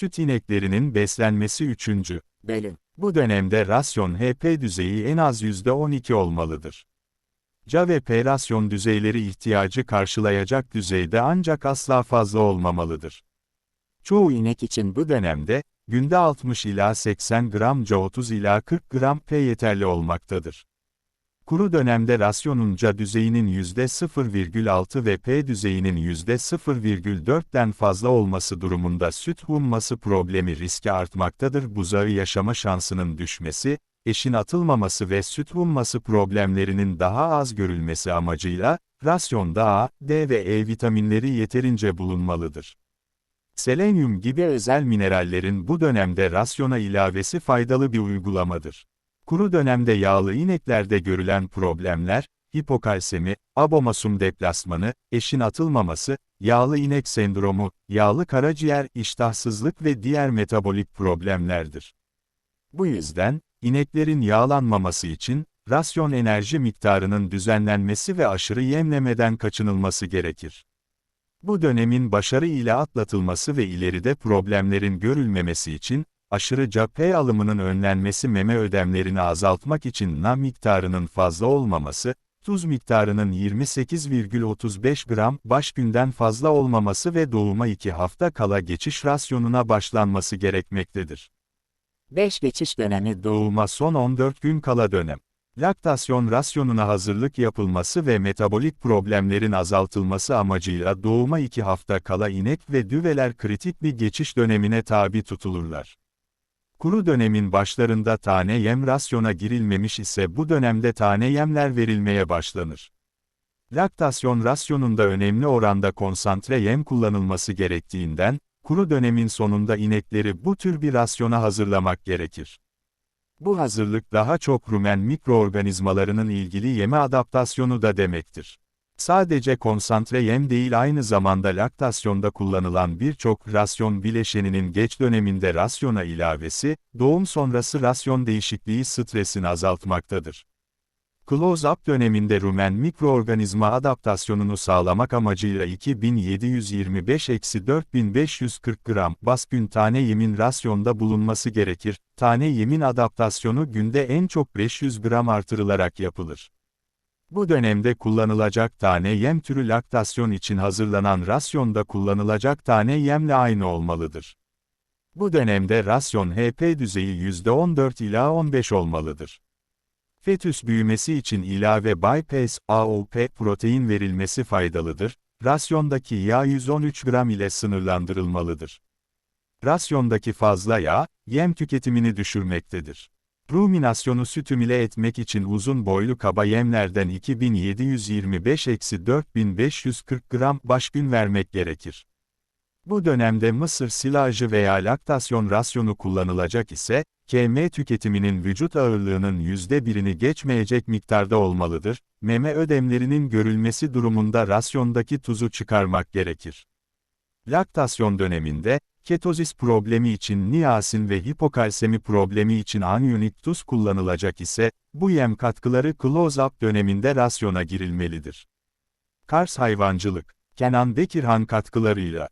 Süt ineklerinin beslenmesi 3. Bölüm. Bu dönemde rasyon HP düzeyi en az %12 olmalıdır. CA ve P rasyon düzeyleri ihtiyacı karşılayacak düzeyde ancak asla fazla olmamalıdır. Çoğu inek için bu dönemde, günde 60 ila 80 gram CA 30 ila 40 gram P yeterli olmaktadır. Kuru dönemde rasyonun CA düzeyinin %0,6 ve P düzeyinin %0,4'ten fazla olması durumunda süt humması problemi riski artmaktadır. Buzağı yaşama şansının düşmesi, eşin atılmaması ve süt humması problemlerinin daha az görülmesi amacıyla, rasyonda A, D ve E vitaminleri yeterince bulunmalıdır. Selenyum gibi özel minerallerin bu dönemde rasyona ilavesi faydalı bir uygulamadır. Kuru dönemde yağlı ineklerde görülen problemler, hipokalsemi, abomasum deplasmanı, eşin atılmaması, yağlı inek sendromu, yağlı karaciğer, iştahsızlık ve diğer metabolik problemlerdir. Bu yüzden, ineklerin yağlanmaması için, rasyon enerji miktarının düzenlenmesi ve aşırı yemlemeden kaçınılması gerekir. Bu dönemin başarı ile atlatılması ve ileride problemlerin görülmemesi için, aşırı CAP alımının önlenmesi meme ödemlerini azaltmak için NA miktarının fazla olmaması, tuz miktarının 28,35 gram baş günden fazla olmaması ve doğuma 2 hafta kala geçiş rasyonuna başlanması gerekmektedir. 5 geçiş dönemi Doğuma son 14 gün kala dönem. Laktasyon rasyonuna hazırlık yapılması ve metabolik problemlerin azaltılması amacıyla doğuma 2 hafta kala inek ve düveler kritik bir geçiş dönemine tabi tutulurlar. Kuru dönemin başlarında tane yem rasyona girilmemiş ise bu dönemde tane yemler verilmeye başlanır. Laktasyon rasyonunda önemli oranda konsantre yem kullanılması gerektiğinden, kuru dönemin sonunda inekleri bu tür bir rasyona hazırlamak gerekir. Bu hazırlık daha çok rumen mikroorganizmalarının ilgili yeme adaptasyonu da demektir. Sadece konsantre yem değil aynı zamanda laktasyonda kullanılan birçok rasyon bileşeninin geç döneminde rasyona ilavesi, doğum sonrası rasyon değişikliği stresini azaltmaktadır. Close-up döneminde rumen mikroorganizma adaptasyonunu sağlamak amacıyla 2725-4540 gram bas gün tane yemin rasyonda bulunması gerekir. Tane yemin adaptasyonu günde en çok 500 gram artırılarak yapılır. Bu dönemde kullanılacak tane yem türü laktasyon için hazırlanan rasyonda kullanılacak tane yemle aynı olmalıdır. Bu dönemde rasyon HP düzeyi %14 ila 15 olmalıdır. Fetüs büyümesi için ilave bypass, AOP protein verilmesi faydalıdır. Rasyondaki yağ 113 gram ile sınırlandırılmalıdır. Rasyondaki fazla yağ, yem tüketimini düşürmektedir. Ruminasyonu sütümüle etmek için uzun boylu kaba yemlerden 2725-4540 gram baş gün vermek gerekir. Bu dönemde mısır silajı veya laktasyon rasyonu kullanılacak ise, KM tüketiminin vücut ağırlığının %1'ini geçmeyecek miktarda olmalıdır, meme ödemlerinin görülmesi durumunda rasyondaki tuzu çıkarmak gerekir. Laktasyon döneminde, ketozis problemi için niasin ve hipokalsemi problemi için anyunik tuz kullanılacak ise, bu yem katkıları close-up döneminde rasyona girilmelidir. Kars hayvancılık, Kenan Bekirhan katkılarıyla